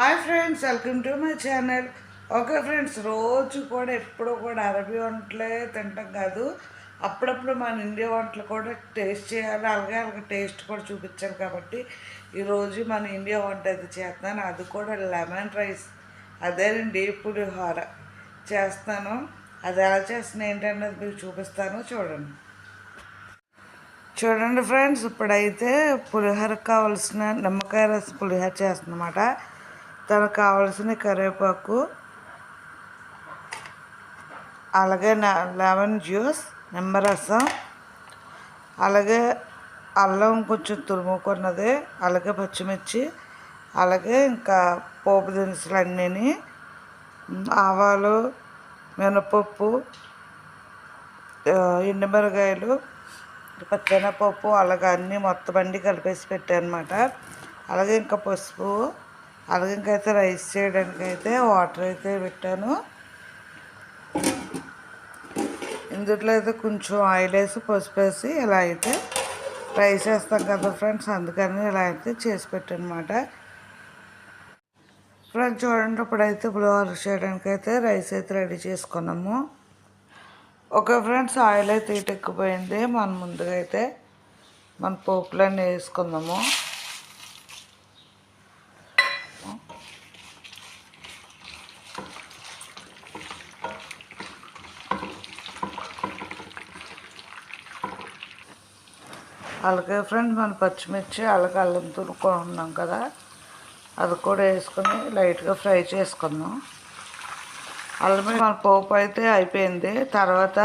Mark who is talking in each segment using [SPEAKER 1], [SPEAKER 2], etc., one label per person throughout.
[SPEAKER 1] Hi friends welcome to my channel. Okay friends రోజు కూడా ఎప్పుడు కూడా అరబీ వంటలే తింటాం కాదు. అప్పుడప్పుడు మన ఇండియా వంటలు కూడా టేస్ట్ చేయాలి అలాగే అలాగే టేస్ట్ కూడా చూపించాలి కాబట్టి ఈరోజు మన ఇండియా వంట అయితే చేస్తున్నాను. అది కూడా లెమన్ రైస్. అదేనండి పులిహోర చేస్తాను. అది ఎలా చేస్తున్నా ఏంటన్నది మీకు చూపిస్తాను. చూడండి. చూడండి ఫ్రెండ్స్ ఇప్పుడైతే పులిహోర కావాల్సిన నిమ్మకాయ రసం పులిహోర చేస్తున్నమాట. తనకు కావలసిన కరివేపాకు అలాగే లెమన్ జ్యూస్ నిమ్మరసం అలాగే అల్లం కొంచెం తురుముకున్నది అలాగే పచ్చిమిర్చి అలాగే ఇంకా పోపు దినుసులు అన్నీని ఆవాలు మినపప్పు ఎండుమిరగాయలు పచ్చనపప్పు అలాగే అన్నీ మొత్తం అన్నీ కలిపేసి పెట్టాను అనమాట అలాగే ఇంకా పసుపు అలాగే ఇంకైతే రైస్ చేయడానికి అయితే వాటర్ అయితే పెట్టాను. ఇందులో అయితే కొంచెం ఆయిల్ వేసి పసుపు వేసి ఇలా అయితే రైస్ వేస్తాం కదా ఫ్రెండ్స్ అందుకని ఇలా అయితే చేసి పెట్టానమాట. ఫ్రెండ్స్ చూడండి ఇప్పుడైతే పులిహోర చేయడానికి అయితే రైస్ అయితే రెడీ చేసుకున్నాము. ఓకే ఫ్రెండ్స్ ఆయిల్ అయితే ఇటు ఎక్కిపోయింది. మనం ముందుగా అయితే మన పోపులన్నీ వేసుకుందాము. అలాగే ఫ్రెండ్స్ మనం పచ్చిమిర్చి అలాగే అల్లం తురుముకున్నాం కదా అది కూడా వేసుకొని లైట్గా ఫ్రై చేసుకుందాం. అల్లం మన పోపు అయితే అయిపోయింది. తర్వాత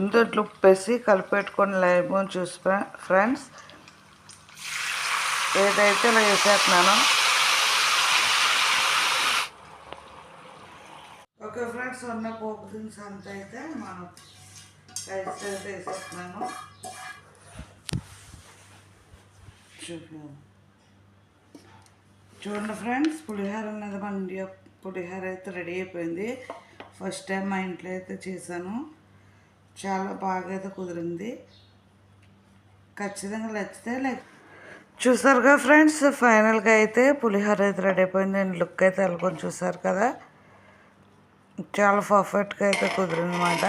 [SPEAKER 1] ఇందులో ఉప్పేసి కలిపెట్టుకొని లైమోన్ చూసి ఫ్రెండ్స్ ఏదైతే ఇలా వేసేస్తున్నాను ఓకే ఫ్రెండ్స్ ఉన్న పోపు దినుసు అంతా అయితే మనం రైస్ అయితే వేసేస్తున్నాను. చూపు చూడండి ఫ్రెండ్స్ పులిహోర అనేది మన ఇండియా పులిహోర అయితే రెడీ అయిపోయింది. ఫస్ట్ టైం మా ఇంట్లో అయితే చేశాను. చాలా బాగా అయితే కుదిరింది. ఖచ్చితంగా నచ్చితే లైక్ చూసారుగా ఫ్రెండ్స్ ఫైనల్గా అయితే పులిహోర అయితే రెడీ అయిపోయింది. నేను లుక్ అయితే వెళ్ళకొని చూసారు కదా. చాలా పర్ఫెక్ట్గా అయితే కుదిరిందన్నమాట.